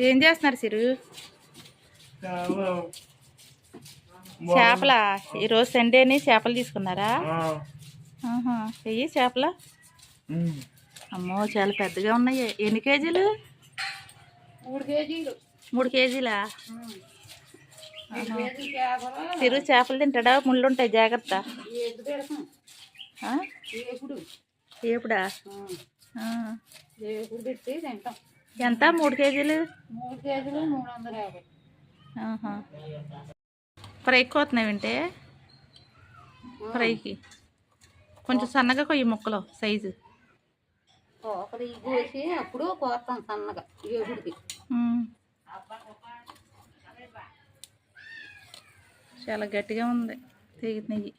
ఏం చేస్తున్నారు సిరు? చేపల. ఈరోజు సండేని చేపలు తీసుకున్నారా. వెయ్యి చేపల? అమ్మో చాలా పెద్దగా ఉన్నాయి. ఎన్ని కేజీలు? మూడు కేజీలు. మూడు సిరు చేపలు తింటాడా? ముళ్ళు ఉంటాయి జాగ్రత్త? ఏపుడు. ఏపుడు పెట్టి తింటాం. ఎంత? మూడు కేజీలు? మూడు కేజీలు మూడు వందల యాభై. ఫ్రైకి కోతున్నాయి వింటే? ఫ్రైకి. కొంచెం సన్నగా కొయ్యి ముక్కలు సైజు. ఒకటి కోసి అప్పుడు కోస్తాం సన్నగా. చాలా గట్టిగా ఉంది తెగి నెయ్యి.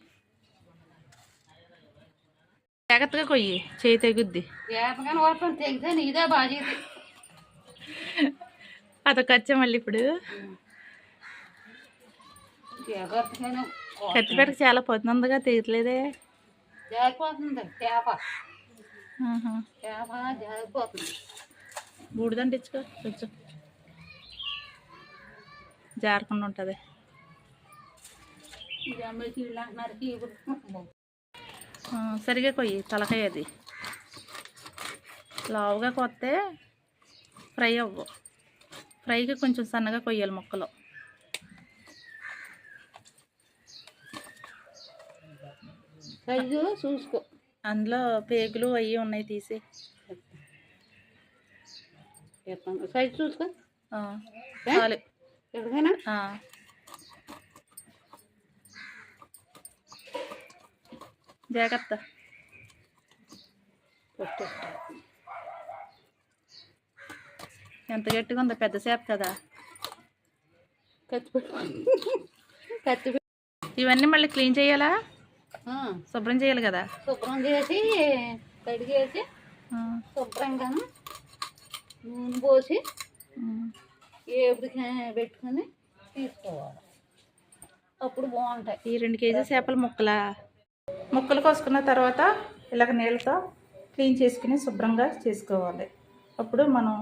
జాగ్రత్తగా కొయ్యి చేయి తెగుద్ది. ఏపగానే కోస్తాం తెగితే నీదే బాధ్యత అదొక వచ్చా మళ్ళీ ఇప్పుడు. కత్తిపెట్టకు చాలా. చేప జారిపోతుంది. బూడిదండి ఇచ్చుకో కొంచెం జారకుండా ఉంటుంది. సరిగా కొయ్యి తలకాయ అది. లావుగా కొత్తే ఫ్రై అవ్వు. ఫ్రైకి కొంచెం సన్నగా కొయ్యాలి ముక్కలు. చూసుకో. అందులో పేగులు అవి ఉన్నాయి తీసి. సైజు చూసుకో. చాలు. జాగ్రత్త. ఎంత గట్టిగా ఉందో పెద్ద చేప కదా. కత్తి. ఇవన్నీ మళ్ళీ క్లీన్ చేయాలా? శుభ్రం చేయాలి కదా. శుభ్రం చేసి కడిగేసి శుభ్రంగా నూనె పోసి. ఏపుడికి పెట్టుకొని తీసుకోవాలి. అప్పుడు బాగుంటాయి. ఈ రెండు కేజీ చేపల ముక్కలా? ముక్కలు కోసుకున్న తర్వాత ఇలాగ నీళ్ళతో క్లీన్ చేసుకుని శుభ్రంగా చేసుకోవాలి. అప్పుడు మనం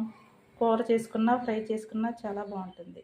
కూర చేసుకున్నా ఫ్రై చేసుకున్నా చాలా బాగుంటుంది.